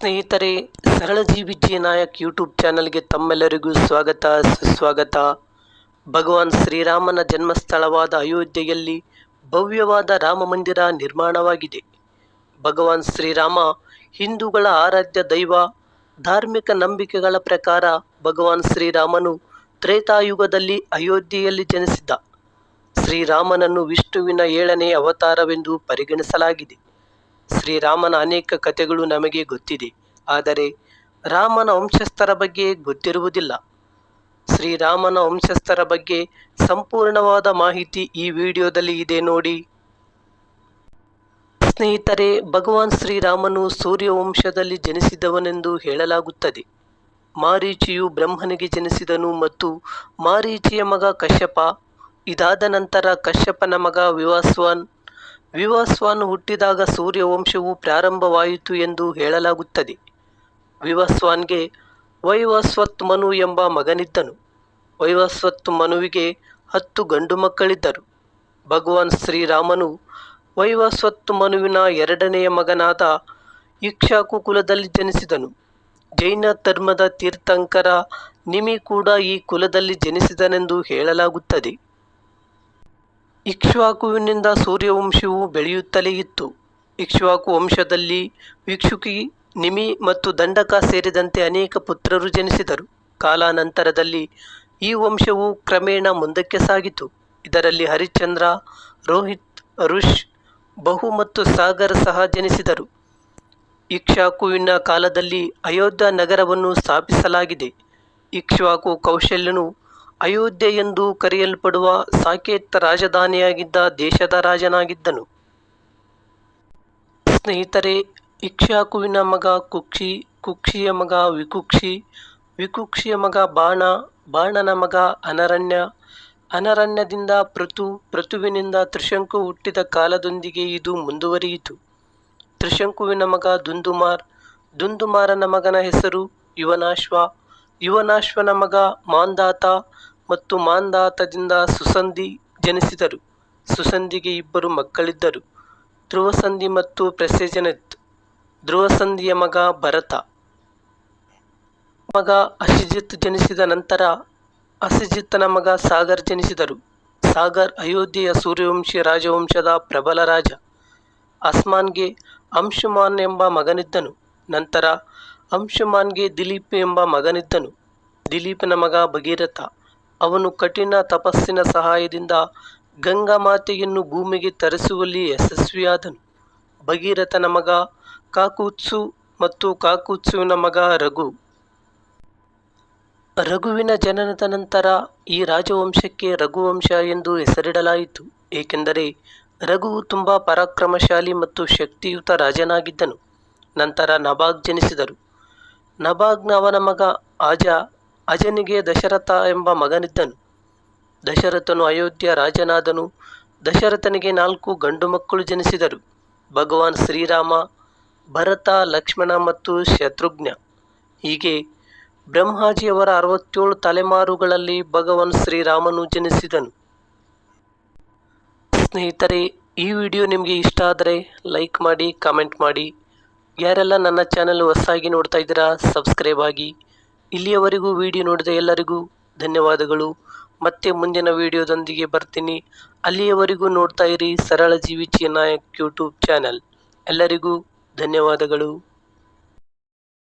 ಸ್ನೇಹಿತರೆ ಸರಳಜೀವಿ G Nayak YouTube ಚಾನಲ್ಗೆ ತಮ್ಮೆಲ್ಲರಿಗೂ ಸ್ವಾಗತ, ಸುಸ್ವಾಗತ. ಭಗವಾನ್ ಶ್ರೀರಾಮನ ಜನ್ಮಸ್ಥಳವಾದ ಅಯೋಧ್ಯೆಯಲ್ಲಿ ಭವ್ಯವಾದ ರಾಮ ಮಂದಿರ ನಿರ್ಮಾಣವಾಗಿದೆ. ಭಗವಾನ್ ಶ್ರೀರಾಮ ಹಿಂದೂಗಳ ಆರಾಧ್ಯ ದೈವ, ಧಾರ್ಮಿಕ ನಂಬಿಕೆಗಳ ಪ್ರಕಾರ ಭಗವಾನ್ ಶ್ರೀರಾಮನು ತ್ರೇತಾಯುಗದಲ್ಲಿ ಅಯೋಧ್ಯೆಯಲ್ಲಿ ಜನಿಸಿದ್ದ. ಶ್ರೀರಾಮನನ್ನು ವಿಷ್ಣುವಿನ ಏಳನೇ ಅವತಾರವೆಂದು ಪರಿಗಣಿಸಲಾಗಿದೆ. ಶ್ರೀರಾಮನ ಅನೇಕ ಕಥೆಗಳು ನಮಗೆ ಗೊತ್ತಿದೆ. ಆದರೆ ರಾಮನ ವಂಶಸ್ಥರ ಬಗ್ಗೆ ಗೊತ್ತಿರುವುದಿಲ್ಲ. ಶ್ರೀರಾಮನ ವಂಶಸ್ಥರ ಬಗ್ಗೆ ಸಂಪೂರ್ಣವಾದ ಮಾಹಿತಿ ಈ ವಿಡಿಯೋದಲ್ಲಿ ಇದೆ ನೋಡಿ. ಸ್ನೇಹಿತರೆ, ಭಗವಾನ್ ಶ್ರೀರಾಮನು ಸೂರ್ಯವಂಶದಲ್ಲಿ ಜನಿಸಿದವನೆಂದು ಹೇಳಲಾಗುತ್ತದೆ. ಮಾರೀಚಿಯು ಬ್ರಹ್ಮನಿಗೆ ಜನಿಸಿದನು ಮತ್ತು ಮಾರೀಚಿಯ ಮಗ ಕಶ್ಯಪ, ಇದಾದ ನಂತರ ಕಶ್ಯಪನ ಮಗ ವಿವಾಸ್ವಾನ್ ವಿವಾಸ್ವಾನ್ ಹುಟ್ಟಿದಾಗ ಸೂರ್ಯವಂಶವು ಪ್ರಾರಂಭವಾಯಿತು ಎಂದು ಹೇಳಲಾಗುತ್ತದೆ. ವಿವಸ್ವಾನ್ಗೆ ವೈವಸ್ವತ್ ಮನು ಎಂಬ ಮಗನಿದ್ದನು. ವೈವಸ್ವತ್ ಮನುವಿಗೆ ಹತ್ತು ಗಂಡು ಮಕ್ಕಳಿದ್ದರು. ಭಗವಾನ್ ಶ್ರೀರಾಮನು ವೈವಸ್ವತ್ ಮನುವಿನ ಎರಡನೆಯ ಮಗನಾದ ಇಕ್ಷಾಕು ಕುಲದಲ್ಲಿ ಜನಿಸಿದನು. ಜೈನ ಧರ್ಮದ ತೀರ್ಥಂಕರ ನಿಮಿ ಕೂಡ ಈ ಕುಲದಲ್ಲಿ ಜನಿಸಿದನೆಂದು ಹೇಳಲಾಗುತ್ತದೆ. ಇಕ್ಷ್ವಾಕುವಿನಿಂದ ಸೂರ್ಯವಂಶವು ಬೆಳೆಯುತ್ತಲೇ ಇತ್ತು. ಇಕ್ಷ್ವಾಕು ವಂಶದಲ್ಲಿ ವಿಕ್ಷುಕಿ, ನಿಮಿ ಮತ್ತು ದಂಡಕ ಸೇರಿದಂತೆ ಅನೇಕ ಪುತ್ರರು ಜನಿಸಿದರು. ಕಾಲಾನಂತರದಲ್ಲಿ ಈ ವಂಶವು ಕ್ರಮೇಣ ಮುಂದಕ್ಕೆ ಸಾಗಿತು. ಇದರಲ್ಲಿ ಹರಿಶ್ಚಂದ್ರ, ರೋಹಿತ್ ಋಷ್ ಬಹು ಮತ್ತು ಸಾಗರ್ ಸಹ ಜನಿಸಿದರು. ಇಕ್ಷಾಕುವಿನ ಕಾಲದಲ್ಲಿ ಅಯೋಧ್ಯ ನಗರವನ್ನು ಸ್ಥಾಪಿಸಲಾಗಿದೆ. ಇಕ್ಷ್ವಾಕು ಕೌಶಲ್ಯನು ಅಯೋಧ್ಯೆ ಎಂದು ಕರೆಯಲ್ಪಡುವ ಸಾಕೇತ್ ರಾಜಧಾನಿಯಾಗಿದ್ದ ದೇಶದ ರಾಜನಾಗಿದ್ದನು. ಸ್ನೇಹಿತರೆ ಇಕ್ಷಾಕುವಿನ ಮಗ ಕುಕ್ಷಿ, ಕುಕ್ಷಿಯ ಮಗ ವಿಕುಕ್ಷಿ, ವಿಕುಕ್ಷಿಯ ಮಗ ಬಾಣ, ಬಾಣನ ಮಗ ಅನರಣ್ಯ, ಅನರಣ್ಯದಿಂದ ಪೃಥು, ಪೃಥುವಿನಿಂದ ತ್ರಿಶಂಕು ಹುಟ್ಟಿದ ಕಾಲದೊಂದಿಗೆ ಇದು ಮುಂದುವರಿಯಿತು. ತ್ರಿಶಂಕುವಿನ ಮಗ ದುಂದುಮಾರ್, ದುಂದುಮಾರನ ಮಗನ ಹೆಸರು ಯುವನಾಶ್ವ ಯುವನಾಶ್ವನ ಮಗ ಮಾಂದಾತ ಮತ್ತು ಮಾಂದಾತದಿಂದ ಸುಸಂಧಿ ಜನಿಸಿದರು. ಸುಸಂಧಿಗೆ ಇಬ್ಬರು ಮಕ್ಕಳಿದ್ದರು. ಧ್ರುವಸಂಧಿ ಮತ್ತು ಪ್ರಸೇಜನತ್. ಧ್ರುವಸಂಧಿಯ ಮಗ ಭರತ. ಮಗ ಅಶಿಜಿತ್ ಜನಿಸಿದ ನಂತರ ಅಸಿಜಿತ್ತನ ಮಗ ಸಾಗರ್ ಜನಿಸಿದರು. ಸಾಗರ್ ಅಯೋಧ್ಯೆಯ ಸೂರ್ಯವಂಶಿ ರಾಜವಂಶದ ಪ್ರಬಲ ರಾಜ. ಅಸ್ಮಾನ್ಗೆ ಅಂಶುಮಾನ್ ಎಂಬ ಮಗನಿದ್ದನು. ನಂತರ ಅಂಶುಮಾನ್ಗೆ ದಿಲೀಪ್ ಎಂಬ ಮಗನಿದ್ದನು. ದಿಲೀಪನ ಮಗ ಭಗೀರಥ. ಅವನು ಕಠಿಣ ತಪಸ್ಸಿನ ಸಹಾಯದಿಂದ ಗಂಗಾ ಮಾತೆಯನ್ನು ಭೂಮಿಗೆ ತರಿಸುವಲ್ಲಿ ಯಶಸ್ವಿಯಾದನು. ಭಗೀರಥನ ಮಗ ಕಾಕುತ್ಸು ಮತ್ತು ಕಾಕುತ್ಸುವಿನ ಮಗ ರಘು. ರಘುವಿನ ಜನನದ ನಂತರ ಈ ರಾಜವಂಶಕ್ಕೆ ರಘುವಂಶ ಎಂದು ಹೆಸರಿಡಲಾಯಿತು. ಏಕೆಂದರೆ ರಘು ತುಂಬ ಪರಾಕ್ರಮಶಾಲಿ ಮತ್ತು ಶಕ್ತಿಯುತ ರಾಜನಾಗಿದ್ದನು. ನಂತರ ನಬಾಗ್ ಜನಿಸಿದರು. ನಭಾಗ್ನ ಅವನ ಮಗ ಅಜ ಅಜನಿಗೆ ದಶರಥ ಎಂಬ ಮಗನಿದ್ದನು. ದಶರಥನು ಅಯೋಧ್ಯ ರಾಜನಾದನು. ದಶರಥನಿಗೆ ನಾಲ್ಕು ಗಂಡು ಮಕ್ಕಳು ಜನಿಸಿದರು. ಭಗವಾನ್ ಶ್ರೀರಾಮ, ಭರತ, ಲಕ್ಷ್ಮಣ ಮತ್ತು ಶತ್ರುಘ್ನ. ಹೀಗೆ ಬ್ರಹ್ಮಾಜಿಯವರ ಅರವತ್ತೇಳು ತಲೆಮಾರುಗಳಲ್ಲಿ ಭಗವಾನ್ ಶ್ರೀರಾಮನು ಜನಿಸಿದನು. ಸ್ನೇಹಿತರೆ, ಈ ವಿಡಿಯೋ ನಿಮಗೆ ಇಷ್ಟ ಆದರೆ ಲೈಕ್ ಮಾಡಿ, ಕಾಮೆಂಟ್ ಮಾಡಿ. ಯಾರೆಲ್ಲ ನನ್ನ ಚಾನಲ್ ಹೊಸಾಗಿ ನೋಡ್ತಾ ಇದ್ದೀರಾ ಸಬ್ಸ್ಕ್ರೈಬ್ ಆಗಿ. ಇಲ್ಲಿಯವರೆಗೂ ವಿಡಿಯೋ ನೋಡಿದ ಎಲ್ಲರಿಗೂ ಧನ್ಯವಾದಗಳು. ಮತ್ತೆ ಮುಂದಿನ ವಿಡಿಯೋದೊಂದಿಗೆ ಬರ್ತೀನಿ. ಅಲ್ಲಿಯವರೆಗೂ ನೋಡ್ತಾ ಇರಿ ಸರಳ ಜೀವಿ ಚಿನ್ನಾಯಕ್ ನಾಯಕ್ ಯೂಟ್ಯೂಬ್ ಚಾನಲ್ ಎಲ್ಲರಿಗೂ ಧನ್ಯವಾದಗಳು.